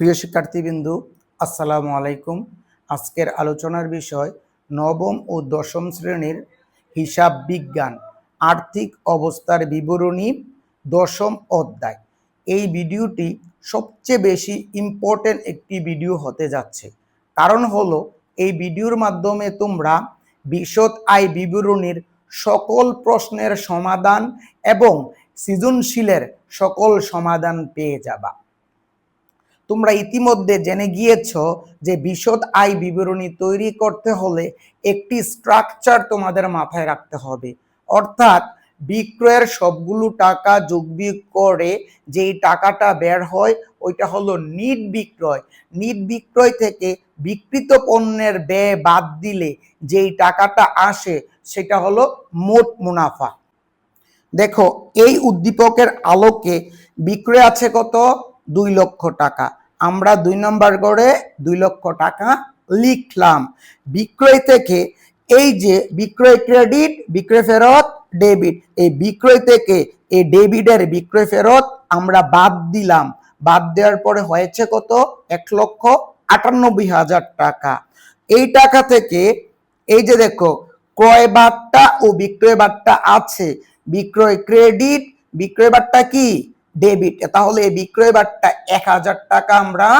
প্রিয় শিক্ষার্থীবৃন্দু, আসসালামু আলাইকুম। আজকের আলোচনার বিষয় নবম ও দশম শ্রেণির হিসাব বিজ্ঞান, আর্থিক অবস্থার বিবরণী, দশম অধ্যায়। এই ভিডিওটি সবচেয়ে বেশি ইম্পর্টেন্ট একটি ভিডিও হতে যাচ্ছে। কারণ হলো, এই ভিডিওর মাধ্যমে তোমরা বিশদ আয় বিবরণীর সকল প্রশ্নের সমাধান এবং সৃজনশীলের সকল সমাধান পেয়ে যাবা। তোমরা ইতিমধ্যে জেনে গিয়েছ যে বিশদ আয় বিবরণী তৈরি করতে হলে একটি স্ট্রাকচার তোমাদের মাথায় রাখতে হবে। অর্থাৎ বিক্রয়ের সবগুলো টাকা যোগ করে যেই টাকাটা বের হয়, ওইটা হলো নিট বিক্রয়। নিট বিক্রয় থেকে বিকৃত পণ্যের ব্যয় বাদ দিলে যেই টাকাটা আসে, সেটা হলো মোট মুনাফা। দেখো, এই উদ্দীপকের আলোকে বিক্রয় আছে কত? দুই লক্ষ টাকা। আমরা দুই নম্বর করে দুই লক্ষ টাকা লিখলাম। বিক্রয় থেকে এই যে বিক্রয় ক্রেডিট, বিক্রয় ফেরত, ডেবিট, এই বিক্রয় থেকে এই ডেবিটের বিক্রয় ফেরত আমরা বাদ দিলাম। বাদ দেওয়ার পরে হয়েছে কত? এক লক্ষ আটানব্বই হাজার টাকা। এই টাকা থেকে এই যে দেখো, ক্রয় বার্তা ও বিক্রয় বার্তা আছে। বিক্রয় ক্রেডিট, বিক্রয় বার্তা কি? ডেবিট তাহলে এই বিক্রয় বার্তা এক হাজার টাকা আমরা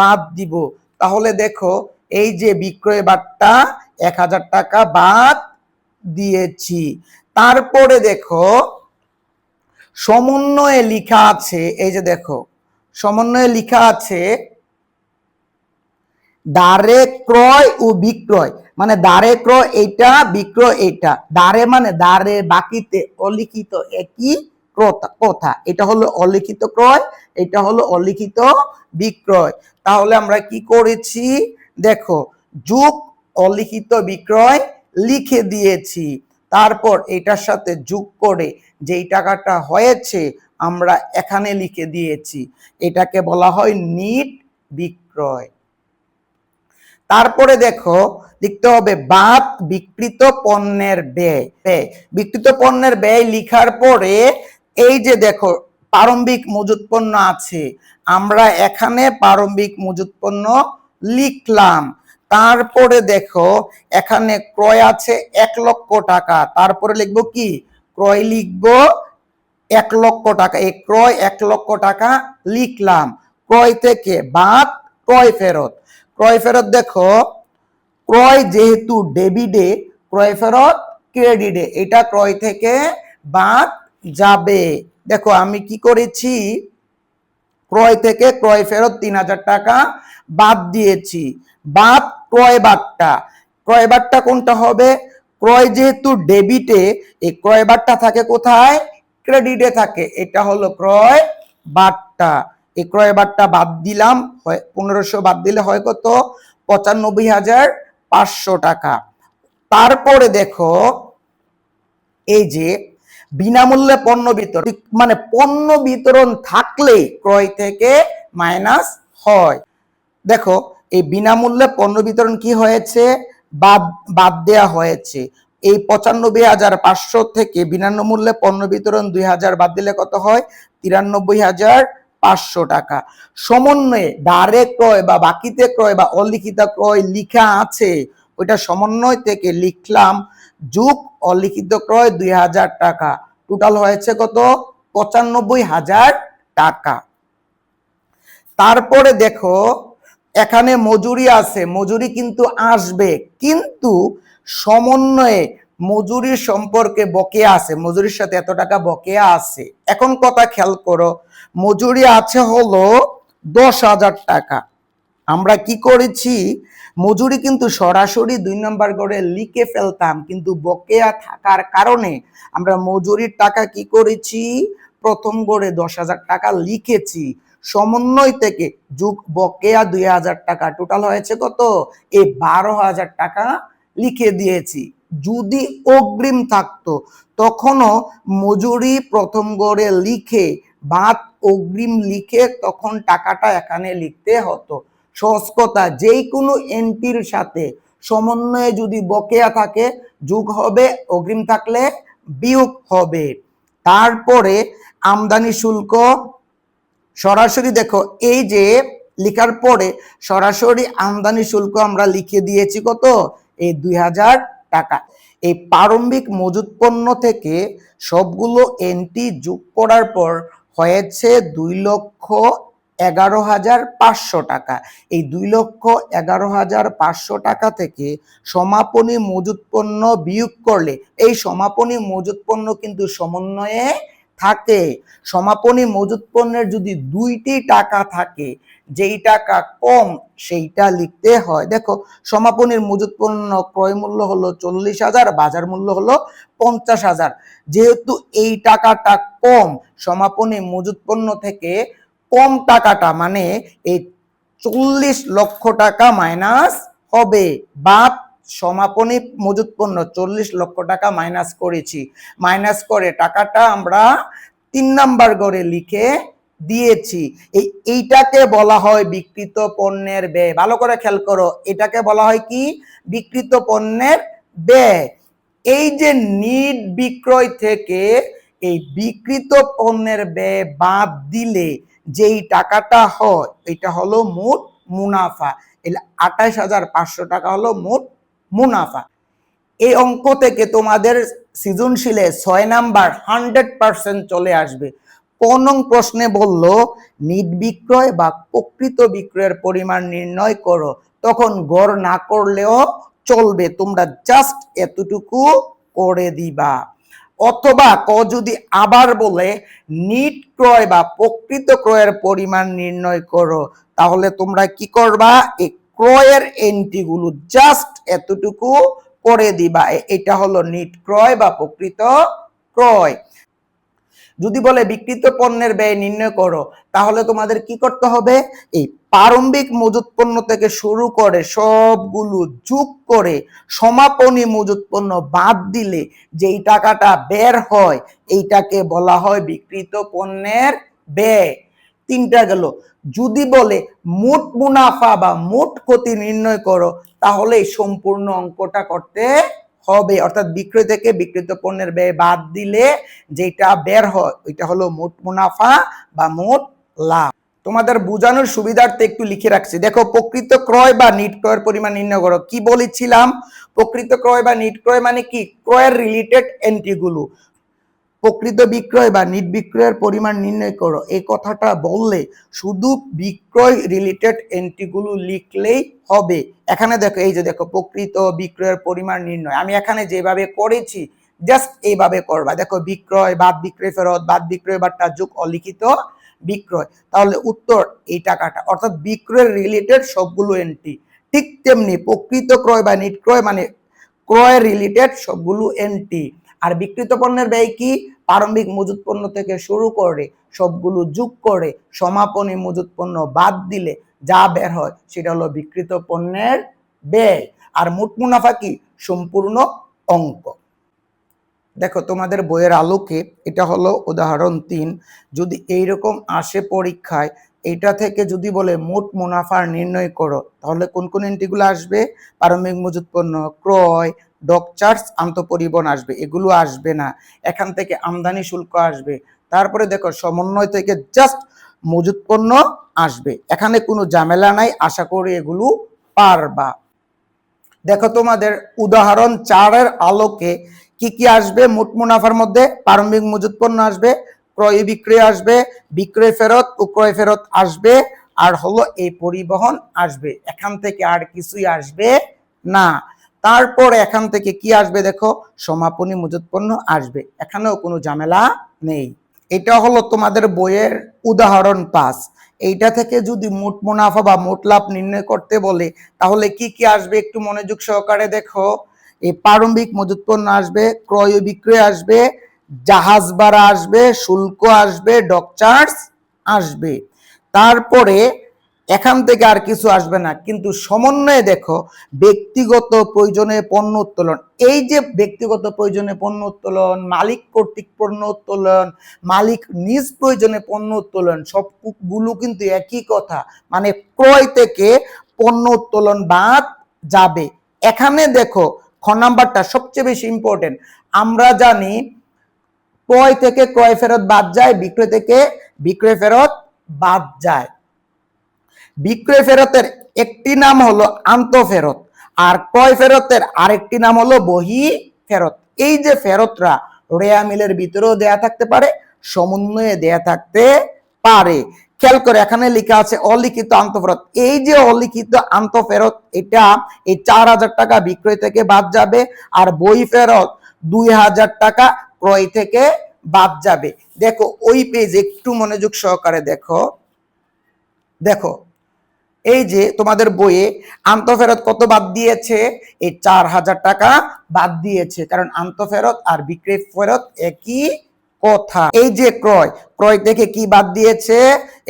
বাদ দিব। তাহলে দেখো, এই যে বিক্রয় বার্তা এক হাজার টাকা বাদ দিয়েছি। তারপরে দেখো, সমন্বয়ে লিখা আছে, এই যে দেখো, সমন্বয়ে লিখা আছে, দ্বারে ক্রয় ও বিক্রয়। মানে দ্বারে ক্রয় এইটা, বিক্রয় এইটা। দ্বারে মানে দ্বারে বাকিতে অলিখিত একই কথা। এটা হলো অলিখিত ক্রয়, এটা হলো অলিখিত বিক্রয়। তাহলে আমরা কি করেছি? দেখো, যুগ, অলিখিত বিক্রয় লিখে দিয়েছি। তারপর এটার সাথে যোগ করে যেই টাকাটা হয়েছে, আমরা এখানে লিখে দিয়েছি। এটাকে বলা হয় নিট বিক্রয়। তারপরে দেখো, লিখতে হবে বাদ বিকৃত পণ্যের ব্যয় ব্যয়। বিকৃত পণ্যের ব্যয় লিখার পরে এই যে দেখো, প্রারম্ভিক মজুত পণ্য আছে। আমরা এখানে প্রারম্ভিক মজুত পণ্য লিখলাম। তারপরে দেখো, এখানে ক্রয় আছে এক লক্ষ টাকা। তারপরে লিখব কি? ক্রয় লিখব এক লক্ষ টাকা। এই ক্রয় এক লক্ষ টাকা লিখলাম। ক্রয় থেকে বাদ ক্রয় ফেরত। ক্রয় ফেরত দেখো, ক্রয় যেহেতু ডেবিটে ক্রয় ফেরত ক্রেডিটে এটা ক্রয় থেকে বাদ যাবে। দেখো, আমি কি করেছি? ক্রয় থেকে ক্রয় ফেরত তিন হাজার টাকা বাদ দিয়েছি। বাদ ক্রয় বারটা ক্রয় বারটা কোনটা হবে? ক্রয় যেহেতু ডেবিটে এই ক্রয় বারটা থাকে কোথায়? ক্রেডিটে থাকে। এটা হলো ক্রয় বারটা এই ক্রয় বারটা বাদ দিলাম পনেরোশো বাদ দিলে হয় কত? পঁচানব্বই হাজার পাঁচশো টাকা। তারপরে দেখো, এই যে বিনামূল্যে পণ্য বিতরণ। মানে পণ্য বিতরণ থাকলে ক্রয় থেকে মাইনাস হয়। দেখো, এই বিনামূল্যে পণ্য বিতরণ কি হয়েছে? বাদ বাদ দেয়া হয়েছে। এই পঁচানব্বই হাজার পাঁচশো থেকে বিনামূল্যে পণ্য বিতরণ দুই হাজার বাদ দিলে কত হয়? তিরানব্বই হাজার পাঁচশো টাকা। সমন্বয়ে ডারে ক্রয় বা বাকিতে ক্রয় বা অলিখিত ক্রয় লিখা আছে। ওইটা সমন্বয় থেকে লিখলাম। যুগ অলিখিত ক্রয় দুই হাজার টাকা। টোটাল হয়েছে কত? পঁচানব্বই হাজার টাকা। তারপরে দেখো, এখানে মজুরি আছে। মজুরি কিন্তু আসবে, কিন্তু সমন্বয়ে মজুরি সম্পর্কে বকেয়া আছে। মজুরির সাথে এত টাকা বকেয়া আছে। এখন কথা খেয়াল করো, মজুরি আছে হলো দশ হাজার টাকা। আমরা কি করেছি? মজুরি কিন্তু সরাসরি দুই নম্বর করে লিখে ফেলতাম, কিন্তু বকেয়া থাকার কারণে আমরা মজুরির টাকা কি করেছি? প্রথম গড়ে দশ হাজার টাকা লিখেছি। সমন্বয় থেকে যুগ বকেয়া দুই হাজার টাকা। টোটাল হয়েছে কত? এই বারো হাজার টাকা লিখে দিয়েছি। যদি অগ্রিম থাকতো, তখনও মজুরি প্রথম গড়ে লিখে বাদ অগ্রিম লিখে তখন টাকাটা এখানে লিখতে হতো। সহজ কথা যেই কোনো এন্ট্রির সাথে সমন্বয়ে যদি বকেয়া থাকে, যোগ হবে, অগ্রিম থাকলে বিয়োগ হবে। তারপরে আমদানি শুল্ক, সরাসরি দেখো, এই যে লিখার পরে সরাসরি আমদানি শুল্ক আমরা লিখে দিয়েছি কত? এই দুই হাজার টাকা। এই প্রারম্ভিক মজুত পণ্য থেকে সবগুলো এন্টি যোগ করার পর হয়েছে দুই লক্ষ এগারো হাজার পাঁচশো টাকা। এই দুই লক্ষ এগারো হাজার পাঁচশো টাকা থেকে সমাপনী মজুত পণ্য বিয়োগ করলে, এই সমাপনী মজুত পণ্য কিন্তু সমন্বয়ে থাকে। সমাপনী মজুত পণ্যের যদি দুইটি টাকা থাকে, যেই টাকা কম সেইটা লিখতে হয়। দেখো, সমাপনীর মজুত পণ্য ক্রয় মূল্য হলো চল্লিশ হাজার, বাজার মূল্য হলো পঞ্চাশ হাজার। যেহেতু এই টাকাটা কম, সমাপনী মজুত পণ্য থেকে কম টাকাটা মানে এই চল্লিশ লক্ষ টাকা মাইনাস হবে বা সমাপনী মজুত পণ্য, চল্লিশ লক্ষ টাকা মাইনাস করেছি। মাইনাস করে টাকাটা আমরা তিন নাম্বার ঘরে লিখে দিয়েছি। এই এইটাকে বলা হয় বিকৃত পণ্যের ব্যয়। ভালো করে খেয়াল করো, এটাকে বলা হয় কি? বিকৃত পণ্যের ব্যয়। এই যে নিট বিক্রয় থেকে এই বিকৃত পণ্যের ব্যয় বাদ দিলে যেই টাকাটা হয়, এটা হলো মোট মুনাফা। এলে, আঠাশ হাজার পাঁচশো টাকা হলো মোট মুনাফা। এই অঙ্ক থেকে তোমাদের সৃজনশীলে ছয় নাম্বার হান্ড্রেড পার্সেন্ট চলে আসবে। কোন প্রশ্নে বলল, নিট বিক্রয় বা প্রকৃত বিক্রয়ের পরিমাণ নির্ণয় করো। তখন গড় না করলেও চলবে। তোমরা জাস্ট এতটুকু করে দিবা। অথবা ক যদি আবার বলে, নিট ক্রয় বা প্রকৃত ক্রয়ের পরিমাণ নির্ণয় করো, তাহলে তোমরা কি করবা? এই ক্রয়ের এন্ট্রিগুলো জাস্ট এতটুকু করে দিবা। এটা হলো নিট ক্রয় বা প্রকৃত ক্রয়। যদি বলে বিকৃত পণ্যের ব্যয় নির্ণয় করো, তাহলে তোমাদের কি করতে হবে? এই প্রারম্ভিক মজুত পণ্য থেকে শুরু করে সবগুলো যোগ করে সমাপনী মজুত পণ্য বাদ দিলে যেই টাকাটা বের হয়, এইটাকে বলা হয় বিকৃত পণ্যের ব্যয়। তিনটা গেল, যদি বলে মোট মুনাফা বা মোট ক্ষতি নির্ণয় করো, তাহলে সম্পূর্ণ অঙ্কটা করতে হবে। অর্থাৎ বিক্রয় থেকে বিক্রিত পণ্যের ব্যয় বাদ দিলে যেটা বের হয়, ওইটা হলো মোট মুনাফা বা মোট লাভ। তোমাদের বোঝানোর সুবিধার্থে একটু লিখে রাখছি। দেখো, প্রকৃত ক্রয় বা নিট ক্রয়ের পরিমাণ নির্ণয় করো। কি বলেছিলাম? প্রকৃত ক্রয় বা নিট ক্রয় মানে কি? ক্রয়ের রিলেটেড এন্ট্রিগুলো প্রকৃত বিক্রয় বা নিট বিক্রয়ের পরিমাণ নির্ণয় করো। এই কথাটা বললে শুধু বিক্রয় রিলেটেড এন্ট্রিগুলো লিখলেই হবে। এখানে দেখো, এই যে দেখো, প্রকৃত বিক্রয়ের পরিমাণ নির্ণয়। আমি এখানে যেভাবে করেছি জাস্ট এইভাবে করবা। দেখো, বিক্রয়, বাদ বিক্রয়, ফেরত, বাদ বিক্রয় বা যুগ অলিখিত। বিক্রয়, তাহলে উত্তর এই টাকাটা। অর্থাৎ বিক্রয়ের রিলেটেড সবগুলো এন্ট্রি ঠিক তেমনি প্রকৃত ক্রয় বা নিট ক্রয় মানে ক্রয় রিলেটেড সবগুলো এন্ট্রি আর বিক্রিত পণ্যের ব্যয় কি? প্রারম্ভিক মজুত পণ্য থেকে শুরু করে সবগুলো যোগ করে সমাপনী মজুত পণ্য বাদ দিলে যা বের হয় সেটা হলো বিক্রিত পণ্যের ব্যয়। আর মোট মুনাফা কি? সম্পূর্ণ অঙ্ক। দেখো, তোমাদের বইয়ের আলোকে এটা হলো উদাহরণ তিন। যদি এইরকম আসে পরীক্ষায়, এটা থেকে যদি বলে মোট মুনাফা নির্ণয় করো, তাহলে কোন কোন এন্ট্রিগুলো আসবে? প্রারম্ভিক মজুত পণ্য ক্রয়, ডক চার্জ, আন্তঃপরিবহন আসবে। এগুলো আসবে না। এখান থেকে আমদানি শুল্ক আসবে। তারপরে দেখো, সমন্বয় থেকে জাস্ট মজুত পণ্য আসবে। এখানে কোনো ঝামেলা নাই, আশা করি এগুলো পারবা। দেখো, তোমাদের উদাহরণ চারের আলোকে কি কি আসবে? মোট মুনাফার মধ্যে প্রারম্ভিক মজুত পণ্য আসবে, ক্রয় বিক্রয় আসবে, বিক্রয় ফেরত ও ক্রয় ফেরত আসবে, আর হলো এই পরিবহন আসবে। এখান থেকে আর কিছুই আসবে না। তারপর এখান থেকে কি আসবে দেখো? সমাপনী মজুত পণ্য আসবে। এখানেও কোনো ঝামেলা নেই। এটা হলো তোমাদের বইয়ের উদাহরণ পাস। এইটা থেকে যদি মোট মুনাফা বা মোট লাভ নির্ণয় করতে বলে, তাহলে কি কি আসবে একটু মনোযোগ সহকারে দেখো। এই প্রারম্ভিক মজুত পণ্য আসবে, ক্রয় বিক্রয় আসবে, জাহাজ ভাড়া আসবে, শুল্ক আসবে, ডক চার্জ আসবে। তারপরে এখান থেকে আর কিছু আসবে না। কিন্তু সমন্বয়ে দেখো, ব্যক্তিগত প্রয়োজনে পণ্য উত্তোলন। এই যে ব্যক্তিগত প্রয়োজনে পণ্য উত্তোলন, মালিক কর্তৃক পণ্য উত্তোলন, মালিক নিজ প্রয়োজনে পণ্য উত্তোলন, সবগুলো কিন্তু একই কথা। মানে ক্রয় থেকে পণ্য উত্তোলন বাদ যাবে। এখানে দেখো খ নাম্বারটা সবচেয়ে বেশি ইম্পর্টেন্ট আমরা জানি ক্রয় থেকে ক্রয় ফেরত বাদ যায়, বিক্রয় থেকে বিক্রয় ফেরত বাদ যায়। বিক্রয় ফেরতের একটি নাম হলো আন্ত ফেরত, আর ক্রয় ফেরতের আরেকটি নাম হলো বহি ফেরত। এই যে ফেরতরা রেয়া মিলের ভিতরেও দেয়া থাকতে পারে, সমন্বয়ে দেয়া থাকতে পারে। খেয়াল করে, এখানে লেখা আছে অলিখিত আন্তঃফেরত। এই যে অলিখিত আন্তঃফেরত, এটা এই চার হাজার টাকা বিক্রয় থেকে বাদ যাবে আর বই ফেরত দুই হাজার টাকা ক্রয় থেকে বাদ যাবে। দেখো, ওই পেজ একটু মনোযোগ সহকারে দেখো। দেখো, এই যে তোমাদের বইয়ে আন্তঃফেরত কত বাদ দিয়েছে? এই চার হাজার টাকা বাদ দিয়েছে। কারণ আন্তঃফেরত আর বিক্রি ফেরত একই কথা। এই যে ক্রয় ক্রয় থেকে কি বাদ দিয়েছে?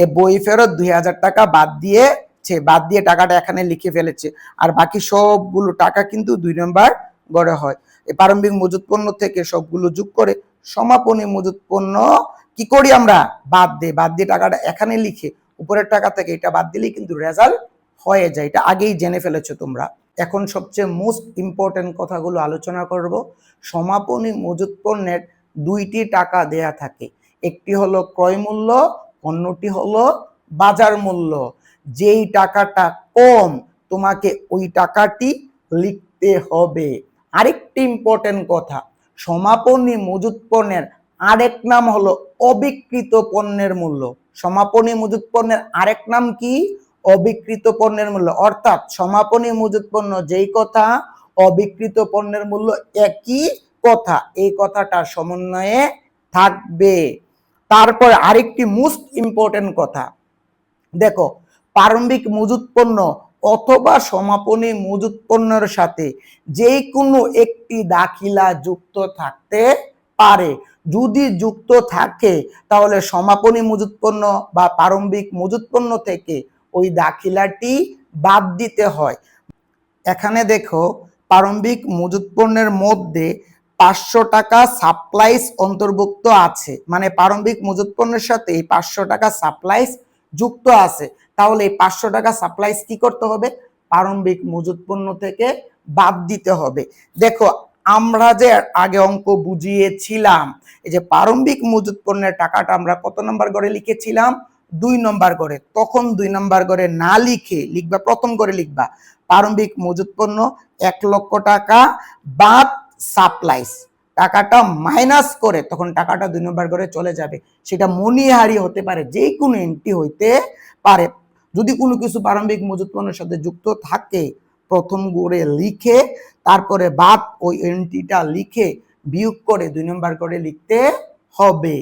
এ বই ফেরত দুই হাজার টাকা বাদ দিয়েছে। বাদ দিয়ে টাকাটা এখানে লিখে ফেলেছে। আর বাকি সবগুলো টাকা কিন্তু দুই নম্বর গড়ে হয়। এই প্রারম্ভিক মজুত পণ্য থেকে সবগুলো যোগ করে সমাপনী মজুত পণ্য কি করি আমরা? বাদ দিয়ে বাদ দিয়ে টাকাটা এখানে লিখে, উপরের টাকা থেকে এটা বাদ দিলেই কিন্তু রেজাল্ট হয়ে যায়। এটা আগেই জেনে ফেলেছো তোমরা। এখন সবচেয়ে মোস্ট ইম্পর্টেন্ট কথাগুলো আলোচনা করব। সমাপনী মজুত পণ্যের দুইটি টাকা দেয়া থাকে। একটি হলো ক্রয় মূল্য, অন্যটি হলো বাজার মূল্য। যেই টাকাটা কম, তোমাকে ওই টাকাটি লিখতে হবে। আরেকটি ইম্পর্টেন্ট কথা, সমাপনী মজুত পণ্যের আরেক নাম হলো অবিকৃত পণ্যের মূল্য। সমাপনী মজুত পণ্যের আরেক নাম কি? অবিকৃত পণ্যের মূল্য। অর্থাৎ সমাপনী মজুত পণ্য যেই কথা, অবিকৃত পণ্যের মূল্য একই কথা, এই কথাটা সমন্বয়ে থাকবে। তারপর আরেকটি মোস্ট ইম্পর্টেন্ট কথা। দেখো, প্রারম্ভিক মজুত পণ্য অথবা সমাপনী মজুত পণ্যের সাথে যে কোনো একটি দাখিলা যুক্ত থাকতে পারে। যদি যুক্ত থাকে, তাহলে সমাপনী মজুত পণ্য বা প্রারম্ভিক মজুত পণ্য থেকে ওই দাখিলাটি বাদ দিতে হয়। এখানে দেখো, প্রারম্ভিক মজুত পণ্যের মধ্যে পাঁচশো টাকা সাপ্লাইস অন্তর্ভুক্ত আছে। মানে প্রারম্ভিক মজুত পণ্যের সাথে এই পাঁচশো টাকা সাপ্লাইস যুক্ত আছে। তাহলে এই পাঁচশো টাকা সাপ্লাইস কি করতে হবে? প্রারম্ভিক মজুত পণ্য থেকে বাদ দিতে হবে। দেখো, আমরা যে আগে অঙ্ক বুঝিয়েছিলাম, এই যে প্রারম্ভিক মজুত পণ্যের টাকাটা আমরা কত নম্বর করে লিখেছিলাম? দুই নম্বর করে তখন দুই নম্বর করে না লিখে লিখবা, প্রথম করে লিখবা। প্রারম্ভিক মজুত পণ্য এক লক্ষ টাকা, বাদ সাপ্লাইস। টাকাটা মাইনাস করে তখন টাকাটা দুই নম্বর করে চলে যাবে। সেটা মনিহারি হতে পারে, যে কোনো এন্ট্রি হইতে পারে। যদি কোনো কিছু প্রারম্ভিক মজুত পণ্যের সাথে যুক্ত থাকে, প্রথম গড়ে লিখে, তারপরে বাদ ওই এন্ট্রিটা লিখে বিয়োগ করে দুই নম্বর করে লিখতে হবে।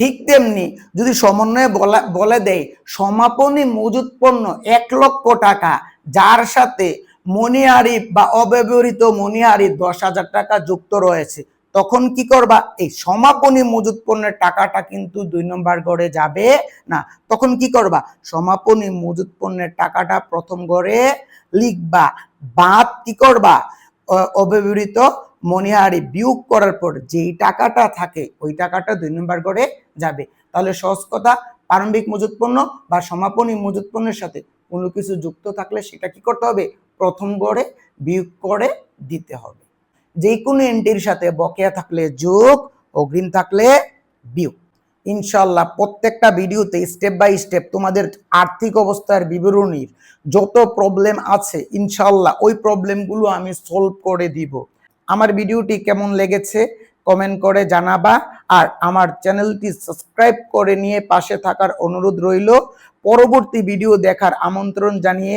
ঠিক তেমনি যদি সমন্বয়ে বলা, বলে দেয়, সমাপনী মজুত পণ্য এক লক্ষ টাকা, যার সাথে মনিহারি বা অব্যবহৃত মনিহারি দশ হাজার টাকা যুক্ত রয়েছে। তখন কি করবা? এই সমাপনী মজুত পণ্যের টাকাটা কিন্তু দুই নম্বর গড়ে যাবে না। তখন কি করবা? সমাপনী মজুত পণ্যের টাকাটা প্রথম গড়ে লিখবা। বাদ কি করবা? অব্যবহৃত মনিহারি বিয়োগ করার পর যেই টাকাটা থাকে, ওই টাকাটা দুই নম্বর গড়ে যাবে। তাহলে সহজ কথা, প্রারম্ভিক মজুত পণ্য বা সমাপনী মজুত পণ্যের সাথে কোনো কিছু যুক্ত থাকলে সেটা কি করতে হবে? প্রথম গড়ে বিয়োগ করে দিতে হবে। যে কোনো এন্ট্রির সাথে বকেয়া থাকলে যোগ, অগ্রিম থাকলে বিয়োগ। ইনশাল্লাহ প্রত্যেকটা ভিডিওতে স্টেপ বাই স্টেপ তোমাদের আর্থিক অবস্থার বিবরণীর যত প্রবলেম আছে ইনশাল্লাহ ওই প্রবলেমগুলো আমি সলভ করে দিব। আমার ভিডিওটি কেমন লেগেছে কমেন্ট করে জানাবা আর আমার চ্যানেলটি সাবস্ক্রাইব করে নিয়ে পাশে থাকার অনুরোধ রইল। পরবর্তী ভিডিও দেখার আমন্ত্রণ জানিয়ে